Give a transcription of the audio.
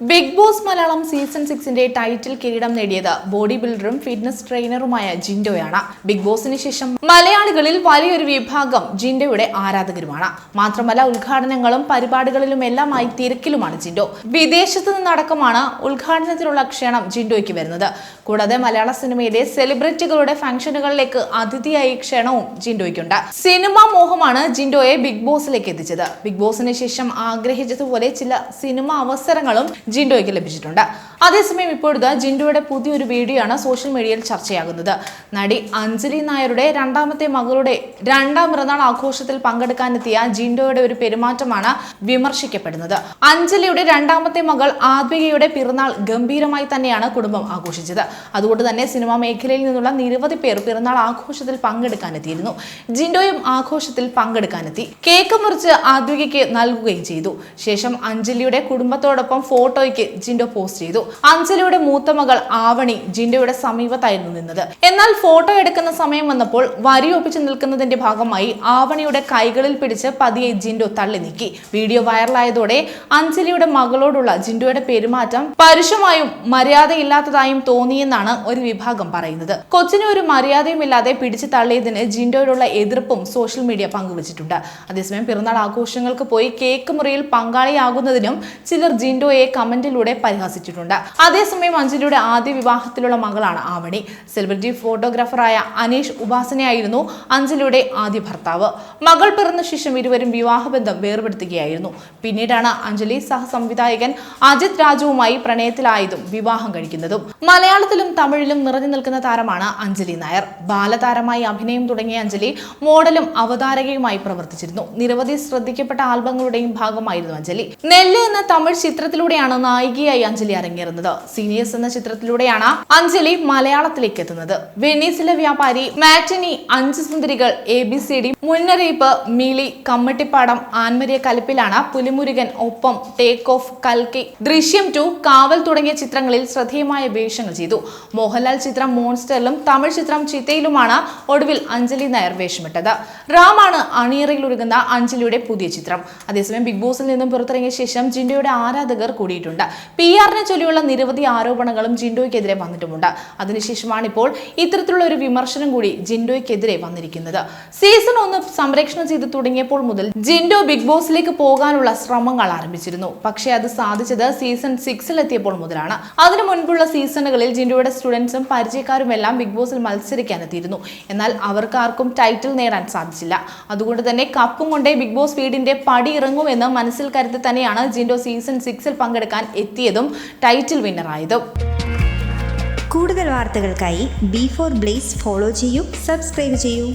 Big boss Malayalam season സിക്സിന്റെ title കിരീടം നേടിയത് ബോഡി ബിൽഡറും ഫിറ്റ്നസ് ട്രെയിനറുമായ ജിൻഡോയാണ്. ബിഗ് ബോസിന് ശേഷം മലയാളികളിൽ വലിയൊരു വിഭാഗം ജിൻഡോയുടെ ആരാധകരുമാണ്. മാത്രമല്ല ഉദ്ഘാടനങ്ങളും പരിപാടികളിലും എല്ലാമായി തിരക്കിലുമാണ് ജിൻഡോ. വിദേശത്ത് നിന്നടക്കമാണ് ഉദ്ഘാടനത്തിനുള്ള ക്ഷണം ജിൻഡോയ്ക്ക് വരുന്നത്. കൂടാതെ മലയാള സിനിമയിലെ സെലിബ്രിറ്റികളുടെ ഫംഗ്ഷനുകളിലേക്ക് അതിഥിയായി ക്ഷണവും ജിൻഡോയ്ക്കുണ്ട്. സിനിമാ മോഹമാണ് ജിൻഡോയെ ബിഗ് ബോസിലേക്ക് എത്തിച്ചത്. ബിഗ് ബോസിന് ശേഷം ആഗ്രഹിച്ചതുപോലെ ചില സിനിമാ അവസരങ്ങളും ജിൻഡോയ്ക്ക് ലഭിച്ചിട്ടുണ്ട്. അതേസമയം ഇപ്പോഴത്തെ ജിൻഡോയുടെ പുതിയൊരു വീഡിയോ ആണ് സോഷ്യൽ മീഡിയയിൽ ചർച്ചയാകുന്നത്. നടി അഞ്ജലി നായരുടെ രണ്ടാമത്തെ മകളുടെ രണ്ടാം പിറന്നാൾ ആഘോഷത്തിൽ പങ്കെടുക്കാനെത്തിയ ജിൻഡോയുടെ ഒരു പെരുമാറ്റമാണ് വിമർശിക്കപ്പെടുന്നത്. അഞ്ജലിയുടെ രണ്ടാമത്തെ മകൾ ആദ്വികയുടെ പിറന്നാൾ ഗംഭീരമായി തന്നെയാണ് കുടുംബം ആഘോഷിച്ചത്. അതുകൊണ്ട് തന്നെ സിനിമാ മേഖലയിൽ നിന്നുള്ള നിരവധി പേർ പിറന്നാൾ ആഘോഷത്തിൽ പങ്കെടുക്കാനെത്തിയിരുന്നു. ജിൻഡോയും ആഘോഷത്തിൽ പങ്കെടുക്കാനെത്തി. കേക്ക് മുറിച്ച് ആദ്വികയ്ക്ക് നൽകുകയും ചെയ്തു. ശേഷം അഞ്ജലിയുടെ കുടുംബത്തോടൊപ്പം ഫോട്ടോയ്ക്ക് ജിൻഡോ പോസ്റ്റ് ചെയ്തു. അഞ്ജലിയുടെ മൂത്ത മകൾ ആവണി ജിൻഡോയുടെ സമീപത്തായിരുന്നു നിന്നത്. എന്നാൽ ഫോട്ടോ എടുക്കുന്ന സമയം വന്നപ്പോൾ വരി ഒപ്പിച്ച് നിൽക്കുന്നതിന്റെ ഭാഗമായി ആവണിയുടെ കൈകളിൽ പിടിച്ച് പതിയെ ജിൻഡോ തള്ളി നീക്കി. വീഡിയോ വൈറലായതോടെ അഞ്ജലിയുടെ മകളോടുള്ള ജിൻഡോയുടെ പെരുമാറ്റം പരുഷമായും മര്യാദയില്ലാത്തതായും തോന്നിയെന്നാണ് ഒരു വിഭാഗം പറയുന്നത്. കൊച്ചിനെ ഒരു മര്യാദയുമില്ലാതെ പിടിച്ചു തള്ളിയതിന് ജിൻഡോയോടുള്ള എതിർപ്പും സോഷ്യൽ മീഡിയ പങ്കുവച്ചിട്ടുണ്ട്. അതേസമയം പിറന്നാൾ ആഘോഷങ്ങൾക്ക് പോയി കേക്ക് മുറിയിൽ പങ്കാളിയാകുന്നതിനും ചിലർ ജിൻഡോയെ കമന്റിലൂടെ പരിഹസിച്ചിട്ടുണ്ട്. അതേസമയം അഞ്ജലിയുടെ ആദ്യ വിവാഹത്തിലുള്ള മകളാണ് ആവണി. സെലിബ്രിറ്റി ഫോട്ടോഗ്രാഫറായ അനീഷ് ഉപാസനയായിരുന്നു അഞ്ജലിയുടെ ആദ്യ ഭർത്താവ്. മകൾ പിറന്ന ശേഷം ഇരുവരും വിവാഹബന്ധം വേർപെടുത്തുകയായിരുന്നു. പിന്നീടാണ് അഞ്ജലി സഹസംവിധായകൻ അജിത് രാജുവുമായി പ്രണയത്തിലായതും വിവാഹം കഴിക്കുന്നതും. മലയാളത്തിലും തമിഴിലും നിറഞ്ഞു നിൽക്കുന്ന താരമാണ് അഞ്ജലി നായർ. ബാലതാരമായി അഭിനയം തുടങ്ങിയ അഞ്ജലി മോഡലും അവതാരകയുമായി പ്രവർത്തിച്ചിരുന്നു. നിരവധി ശ്രദ്ധിക്കപ്പെട്ട ആൽബങ്ങളുടെയും ഭാഗമായിരുന്നു അഞ്ജലി. നെല്ല് എന്ന തമിഴ് ചിത്രത്തിലൂടെയാണ് നായികയായി അഞ്ജലി അരങ്ങേറുന്നത്. സീനിയേഴ്സ് എന്ന ചിത്രത്തിലൂടെയാണ് അഞ്ജലി മലയാളത്തിലേക്ക് എത്തുന്നത്. വെനീസിലെ വ്യാപാരി മാറ്റിനി അഞ്ച് സുന്ദരികൾ A B C D Munnariyippu Mili Kammattipaadam Annmariya കലിപ്പിലാണ് Pulimurugan Oppam take of കൽക്കി ദൃശ്യം ടു കാവൽ തുടങ്ങിയ ചിത്രങ്ങളിൽ ശ്രദ്ധേയമായ വേഷങ്ങൾ ചെയ്തു. മോഹൻലാൽ ചിത്രം മോൺസ്റ്ററിലും തമിഴ് ചിത്രം ചിത്തയിലുമാണ് ഒടുവിൽ അഞ്ജലി നായർ വേഷമിട്ടത്. റാമാണ് അണിയറയിൽ ഒരുങ്ങുന്ന അഞ്ജലിയുടെ പുതിയ ചിത്രം. അതേസമയം ബിഗ് ബോസിൽ നിന്നും പുറത്തിറങ്ങിയ ശേഷം ജിൻഡയുടെ ആരാധകർ കൂടിയിട്ടുണ്ട് പി ആറിനെ ചൊല്ലിയുള്ള നിരവധി ആരോപണങ്ങളും ജിൻഡോയ്ക്കെതിരെ വന്നിട്ടുമുണ്ട്. അതിനുശേഷമാണ് ഇപ്പോൾ ഇത്തരത്തിലുള്ള ഒരു വിമർശനം കൂടി ജിൻഡോയ്ക്കെതിരെ വന്നിരിക്കുന്നത്. സീസൺ ഒന്ന് സംരക്ഷണം ചെയ്ത് തുടങ്ങിയപ്പോൾ മുതൽ ജിൻഡോ ബിഗ് ബോസിലേക്ക് പോകാനുള്ള ശ്രമങ്ങൾ ആരംഭിച്ചിരുന്നു. പക്ഷേ അത് സാധിച്ചത് സീസൺ സിക്സിൽ എത്തിയപ്പോൾ മുതലാണ്. അതിനു മുൻപുള്ള സീസണുകളിൽ ജിൻഡോയുടെ സ്റ്റുഡൻസും പരിചയക്കാരും എല്ലാം ബിഗ് ബോസിൽ മത്സരിക്കാൻ മത്സരിക്കാനെത്തിയിരുന്നു എന്നാൽ അവർക്കാർക്കും ടൈറ്റിൽ നേടാൻ സാധിച്ചില്ല. അതുകൊണ്ട് തന്നെ കപ്പും കൊണ്ടേ ബിഗ് ബോസ് വീടിന്റെ പടി ഇറങ്ങുമെന്ന് മനസ്സിൽ കരുതി തന്നെയാണ് ജിൻഡോ സീസൺ സിക്സിൽ പങ്കെടുക്കാൻ എത്തിയതും ടൈറ്റിൽ വിന്നറായതും കൂടുതൽ വാർത്തകൾക്കായി ബി ഫോർ ബ്ലേസ് ഫോളോ ചെയ്യൂ സബ്സ്ക്രൈബ് ചെയ്യൂ.